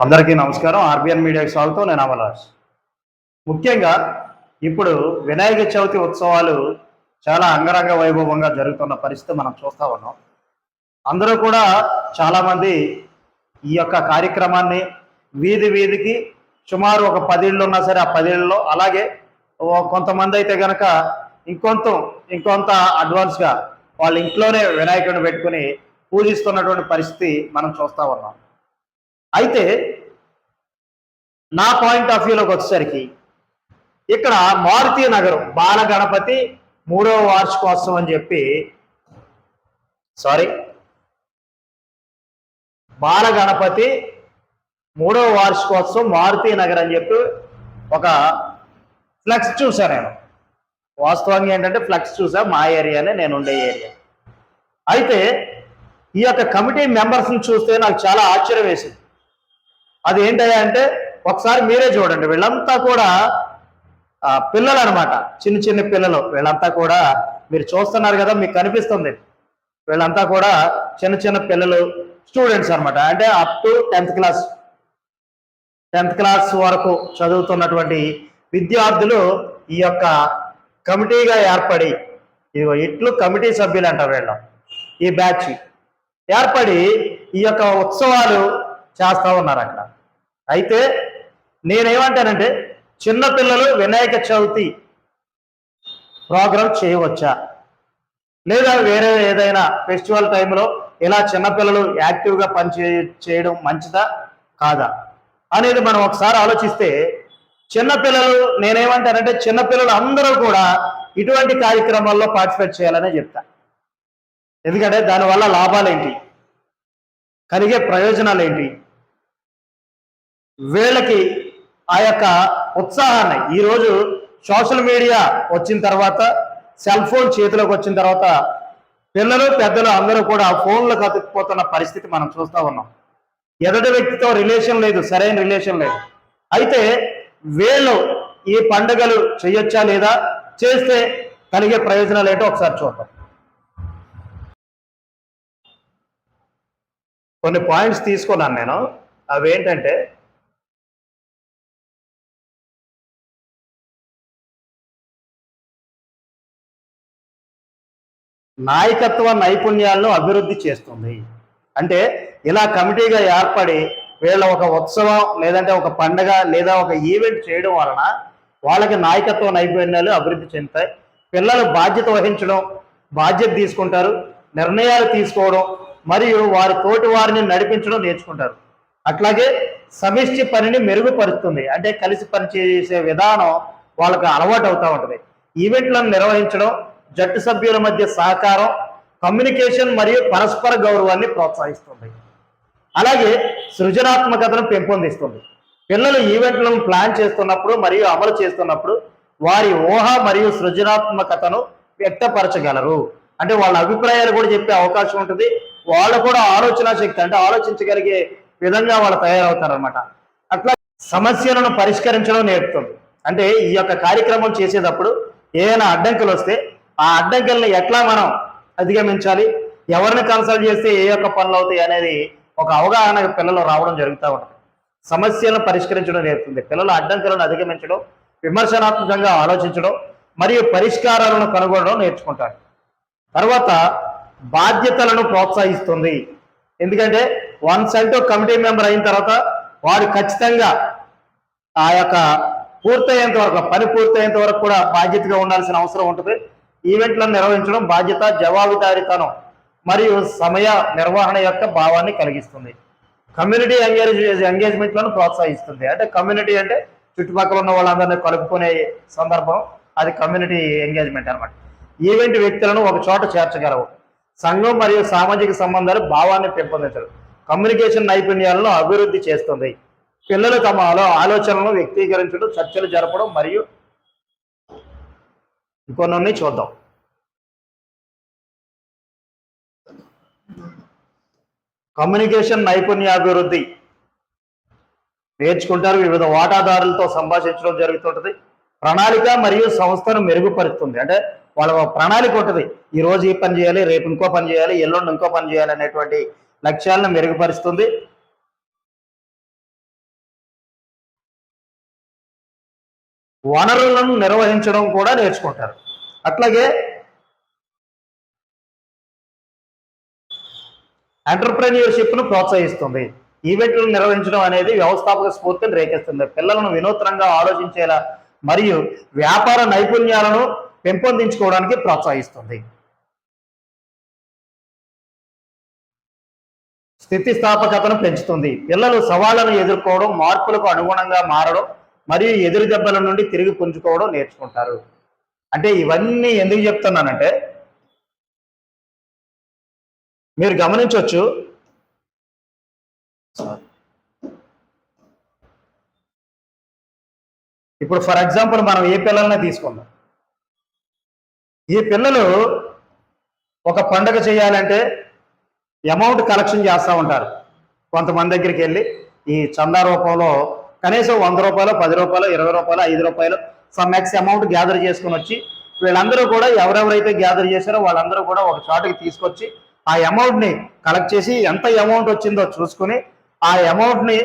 అందరికీ నమస్కారం. ఆర్బిఎన్ మీడియాకి స్వాగతం నేను అమలాష్ ముఖ్యంగా ఇప్పుడు వినాయక చవితి ఉత్సవాలు చాలా అంగరంగ వైభవంగా జరుగుతున్న పరిస్థితి మనం చూస్తూ ఉన్నాం. అందరూ కూడా చాలామంది ఈ యొక్క కార్యక్రమాన్ని వీధి వీధికి సుమారు ఒక పదిళ్ళు ఉన్నా సరే ఆ పదిళ్ళలో అలాగే కొంతమంది అయితే గనక ఇంకొంత ఇంకొంత అడ్వాన్స్గా వాళ్ళ ఇంట్లోనే వినాయకుడిని పెట్టుకుని పూజిస్తున్నటువంటి పరిస్థితి మనం చూస్తా ఉన్నాం. అయితే నా పాయింట్ ఆఫ్ వ్యూలోకి వచ్చేసరికి ఇక్కడ మారుతి నగరం బాలగణపతి మూడవ వార్షికోత్సవం అని చెప్పి సారీ బాలగణపతి మూడవ వార్షికోత్సవం మారుతి నగర్ అని చెప్పి ఒక ఫ్లెక్స్ చూసా నేను. వాస్తవంగా ఏంటంటే ఫ్లెక్స్ చూసా మా ఏరియానే నేను ఉండే ఏరియా. అయితే ఈ యొక్క కమిటీ మెంబర్స్ని చూస్తే నాకు చాలా ఆశ్చర్యం వేసింది. అది ఏంటయ్యా అంటే ఒకసారి మీరే చూడండి. వీళ్ళంతా కూడా పిల్లలు అనమాట చిన్న చిన్న పిల్లలు. వీళ్ళంతా కూడా మీరు చూస్తున్నారు కదా మీకు కనిపిస్తుంది. వీళ్ళంతా కూడా చిన్న చిన్న పిల్లలు స్టూడెంట్స్ అనమాట. అంటే up to tenth class tenth class వరకు చదువుతున్నటువంటి విద్యార్థులు ఈ యొక్క కమిటీగా ఏర్పడి ఇదిగో ఇట్లు కమిటీ సభ్యులు అంటారు వీళ్ళు. ఈ బ్యాచ్ ఏర్పడి ఈ యొక్క ఉత్సవాలు చేస్తూ ఉన్నారు అక్కడ అయితే నేనేమంటానంటే చిన్నపిల్లలు వినాయక చవితి ప్రోగ్రాం చేయవచ్చా? లేదా వేరే ఏదైనా ఫెస్టివల్ టైంలో ఇలా చిన్నపిల్లలు యాక్టివ్గా పనిచే చేయడం మంచిదా? కాదా? అనేది మనం ఒకసారి ఆలోచిస్తే చిన్నపిల్లలు నేనేమంటానంటే చిన్నపిల్లలు అందరూ కూడా ఇటువంటి కార్యక్రమాల్లో పార్టిసిపేట్ చేయాలనే చెప్తా. ఎందుకంటే దానివల్ల లాభాలేంటి? కలిగే ప్రయోజనాలు ఏంటి వీళ్ళకి ఆ యొక్క ఉత్సాహాన్ని. ఈరోజు సోషల్ మీడియా వచ్చిన తర్వాత సెల్ ఫోన్ చేతిలోకి వచ్చిన తర్వాత పిల్లలు పెద్దలు అందరూ కూడా ఫోన్లకు అతుక్కుపోతున్న పరిస్థితి మనం చూస్తూ ఉన్నాం. ఎదటి వ్యక్తితో రిలేషన్ లేదు సరైన రిలేషన్ లేదు. అయితే వీళ్ళు ఈ పండుగలు చేయొచ్చా లేదా చేస్తే కలిగే ప్రయోజనాలు ఏంటో ఒకసారి చూద్దాం. కొన్ని పాయింట్స్ తీసుకున్నాను నేను. అవి ఏంటంటే నాయకత్వ నైపుణ్యాలను అభివృద్ధి చేస్తుంది. అంటే ఇలా కమిటీగా ఏర్పడి వీళ్ళ ఒక ఉత్సవం లేదంటే ఒక పండగ లేదా ఒక ఈవెంట్ చేయడం వలన వాళ్ళకి నాయకత్వ నైపుణ్యాలు అభివృద్ధి చెందుతాయి. పిల్లలు బాధ్యత వహించడం బాధ్యత తీసుకుంటారు నిర్ణయాలు తీసుకోవడం మరియు వారి తోటి వారిని నడిపించడం నేర్చుకుంటారు. అట్లాగే సమిష్టి పనిని మెరుగుపరుస్తుంది. అంటే కలిసి పనిచేసే విధానం వాళ్ళకి అలవాటు అవుతూ ఉంటుంది. ఈవెంట్లను నిర్వహించడం జట్టు సభ్యుల మధ్య సహకారం కమ్యూనికేషన్ మరియు పరస్పర గౌరవాన్ని ప్రోత్సహిస్తుంది. అలాగే సృజనాత్మకతను పెంపొందిస్తుంది. పిల్లలు ఈవెంట్లను ప్లాన్ చేస్తున్నప్పుడు మరియు అమలు చేస్తున్నప్పుడు వారి ఊహ మరియు సృజనాత్మకతను వ్యక్తపరచగలరు. అంటే వాళ్ళ అభిప్రాయాలు కూడా చెప్పే అవకాశం ఉంటుంది. వాళ్ళు కూడా ఆలోచన శక్తి అంటే ఆలోచించగలిగే విధంగా వాళ్ళు తయారవుతారనమాట అట్లా సమస్యలను పరిష్కరించడం నేర్పుతుంది. అంటే ఈ యొక్క కార్యక్రమం చేసేటప్పుడు ఏదైనా అడ్డంకులు వస్తే ఆ అడ్డంకుల్ని ఎట్లా మనం అధిగమించాలి? ఎవరిని కన్సల్ట్ చేస్తే ఏ యొక్క పనులు అవుతాయి అనేది ఒక అవగాహన పిల్లలు రావడం జరుగుతూ ఉంటుంది. సమస్యలను పరిష్కరించడం నేర్పుతుంది. పిల్లల అడ్డంకులను అధిగమించడం విమర్శనాత్మకంగా ఆలోచించడం మరియు పరిష్కారాలను కనుగొనడం నేర్చుకుంటారు. తర్వాత బాధ్యతలను ప్రోత్సహిస్తుంది. ఎందుకంటే వన్ సెల్టో కమిటీ మెంబర్ అయిన తర్వాత వాడు ఖచ్చితంగా ఆ యొక్క పూర్తయ్యేంత వరకు పని పూర్తయ్యేంత వరకు కూడా బాధ్యతగా ఉండాల్సిన అవసరం ఉంటుంది. ఈవెంట్లను నిర్వహించడం బాధ్యత జవాబుదారీతనం మరియు సమయ నిర్వహణ యొక్క భావాన్ని కలిగిస్తుంది. కమ్యూనిటీ ఎంగేజ్ ఎంగేజ్మెంట్లను ప్రోత్సహిస్తుంది. అంటే కమ్యూనిటీ అంటే చుట్టుపక్కల ఉన్న వాళ్ళందరినీ కలుపుకునే సందర్భం. అది కమ్యూనిటీ ఎంగేజ్మెంట్ అన్నమాట. ఈవెంట్ వ్యక్తులను ఒక చోట చేర్చగలవు. సంఘం మరియు సామాజిక సంబంధాలు భావాన్ని పెంపొందించడం కమ్యూనికేషన్ నైపుణ్యాలను అభివృద్ధి చేస్తుంది. పిల్లలు తమ ఆలోచనలను వ్యక్తీకరించడం చర్చలు జరపడం మరియు ఇంకొన్ని చూద్దాం. కమ్యూనికేషన్ నైపుణ్యాభివృద్ధి. నేర్చుకుంటారు వివిధ వాటాదారులతో సంభాషించడం జరుగుతుంటుంది. ప్రణాళిక మరియు సంస్థను మెరుగుపరుస్తుంది. అంటే వాళ్ళ ప్రణాళిక ఉంటుంది. ఈ రోజు ఈ పని చేయాలి రేపు ఇంకో పని చేయాలి ఎల్లుండి ఇంకో పని చేయాలి అనేటువంటి లక్ష్యాలను మెరుగుపరుస్తుంది. వనరులను నిర్వహించడం కూడా నేర్చుకుంటారు. అట్లాగే ఎంటర్ప్రెన్యూర్షిప్ను ప్రోత్సహిస్తుంది. ఈవెంట్లను నిర్వహించడం అనేది వ్యవస్థాపక స్ఫూర్తిని రేకెస్తుంది పిల్లలను వినూత్నంగా ఆలోచించేలా మరియు వ్యాపార నైపుణ్యాలను పెంపొందించుకోవడానికి ప్రోత్సహిస్తుంది. స్థితిస్థాపకతను పెంచుతుంది. పిల్లలు సవాళ్ళను ఎదుర్కోవడం మార్పులకు అనుగుణంగా మారడం మరియు ఎదురు దెబ్బల నుండి తిరిగి పుంజుకోవడం నేర్చుకుంటారు. అంటే ఇవన్నీ ఎందుకు చెప్తున్నానంటే మీరు గమనించవచ్చు ఇప్పుడు ఫర్ ఎగ్జాంపుల్ మనం ఏ పిల్లలనే తీసుకుందాం. ఈ పిల్లలు ఒక పండగ చేయాలంటే అమౌంట్ కలెక్షన్ చేస్తూ ఉంటారు. కొంతమంది దగ్గరికి వెళ్ళి ఈ చందా రూపంలో కనీసం వంద రూపాయలు పది రూపాయలు ఇరవై రూపాయలు ఐదు రూపాయలు సమ్ ఎక్స్ అమౌంట్ గ్యాదర్ చేసుకుని వచ్చి వీళ్ళందరూ కూడా ఎవరెవరైతే గ్యాదర్ చేశారో వాళ్ళందరూ కూడా ఒక చోటకి తీసుకొచ్చి ఆ అమౌంట్ని కలెక్ట్ చేసి ఎంత అమౌంట్ వచ్చిందో చూసుకుని ఆ అమౌంట్ని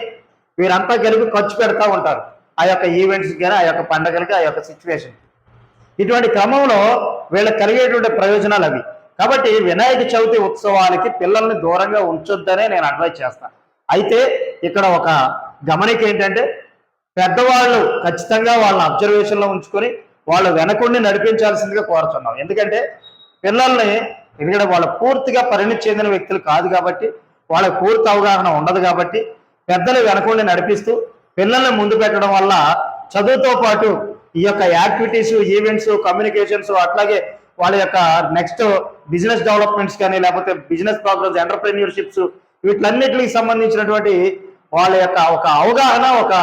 వీరంతా కలిపి ఖర్చు పెడతా ఉంటారు. ఆ యొక్క ఈవెంట్స్కి కానీ ఆ యొక్క పండగలకి ఆ యొక్క సిచ్యువేషన్ ఇటువంటి క్రమంలో వీళ్ళకి కలిగేటువంటి ప్రయోజనాలు అవి. కాబట్టి వినాయక చవితి ఉత్సవాలకి పిల్లల్ని దూరంగా ఉంచొద్దనే నేను అడ్వైజ్ చేస్తాను అయితే ఇక్కడ ఒక గమనిక ఏంటంటే పెద్దవాళ్ళు ఖచ్చితంగా వాళ్ళని అబ్జర్వేషన్లో ఉంచుకొని వాళ్ళు వెనకుండి నడిపించాల్సిందిగా కోరుతున్నాం. ఎందుకంటే పిల్లల్ని ఎందుకంటే వాళ్ళు పూర్తిగా పరిణితి చెందిన వ్యక్తులు కాదు కాబట్టి వాళ్ళకి పూర్తి అవగాహన ఉండదు కాబట్టి పెద్దలు వెనకుండి నడిపిస్తూ పిల్లల్ని ముందు పెట్టడం వల్ల చదువుతో పాటు ఈ యొక్క యాక్టివిటీస్ ఈవెంట్స్ కమ్యూనికేషన్స్ అట్లాగే వాళ్ళ యొక్క నెక్స్ట్ బిజినెస్ డెవలప్మెంట్స్ కానీ లేకపోతే బిజినెస్ ప్రోగ్రెస్ ఎంటర్ప్రెన్యూర్షిప్స్ వీటిలన్నిటికి సంబంధించినటువంటి వాళ్ళ యొక్క ఒక అవగాహన ఒక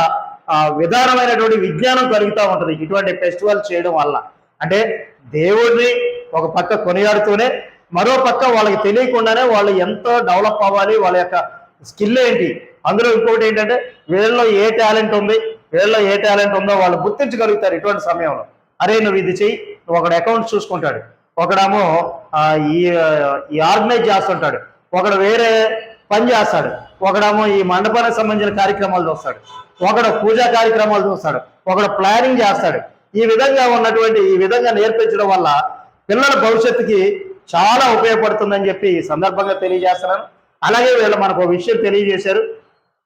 విధానమైనటువంటి విజ్ఞానం కలుగుతూ ఉంటుంది ఇటువంటి ఫెస్టివల్ చేయడం వల్ల. అంటే దేవుడిని ఒక పక్క కొనియాడుతూనే మరో పక్క వాళ్ళకి తెలియకుండానే వాళ్ళు ఎంతో డెవలప్ అవ్వాలి వాళ్ళ యొక్క స్కిల్ ఏంటి. అందులో ఇంకొకటి ఏంటంటే వీళ్ళలో ఏ టాలెంట్ ఉంది వీళ్ళలో ఏ టాలెంట్ ఉందో వాళ్ళు గుర్తించగలుగుతారు ఇటువంటి సమయంలో. అరే నువ్వు ఇది చెయ్యి నువ్వు ఒకడు అకౌంట్ చూసుకుంటాడు. ఒకడేమో ఈ ఈ ఆర్గనైజ్ చేస్తుంటాడు. ఒకడు వేరే పని చేస్తాడు ఒకడేమో ఈ మండపానికి సంబంధించిన కార్యక్రమాలు చూస్తాడు. ఒకడు పూజా కార్యక్రమాలు చూస్తాడు. ఒకడు ప్లానింగ్ చేస్తాడు. ఈ విధంగా ఉన్నటువంటి ఈ విధంగా నేర్పించడం వల్ల పిల్లల భవిష్యత్తుకి చాలా ఉపయోగపడుతుందని చెప్పి ఈ సందర్భంగా తెలియజేస్తున్నాను. అలాగే వీళ్ళు మనకు ఒక విషయం తెలియజేశారు.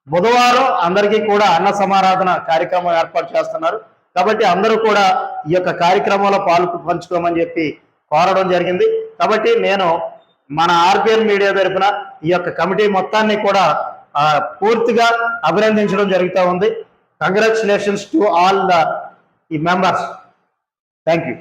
బుధవారం అందరికీ కూడా అన్న సమారాధన కార్యక్రమం ఏర్పాటు చేస్తున్నారు. కాబట్టి అందరూ కూడా ఈ యొక్క కార్యక్రమంలో పాలు పంచుకోమని చెప్పి కోరడం జరిగింది. కాబట్టి నేను మన ఆర్పిఎల్ మీడియా తరఫున ఈ యొక్క కమిటీ మొత్తాన్ని కూడా పూర్తిగా అభినందించడం జరుగుతూ ఉంది. కంగ్రాచులేషన్స్ టు ఆల్ ద ఈ మెంబర్స్. Thank you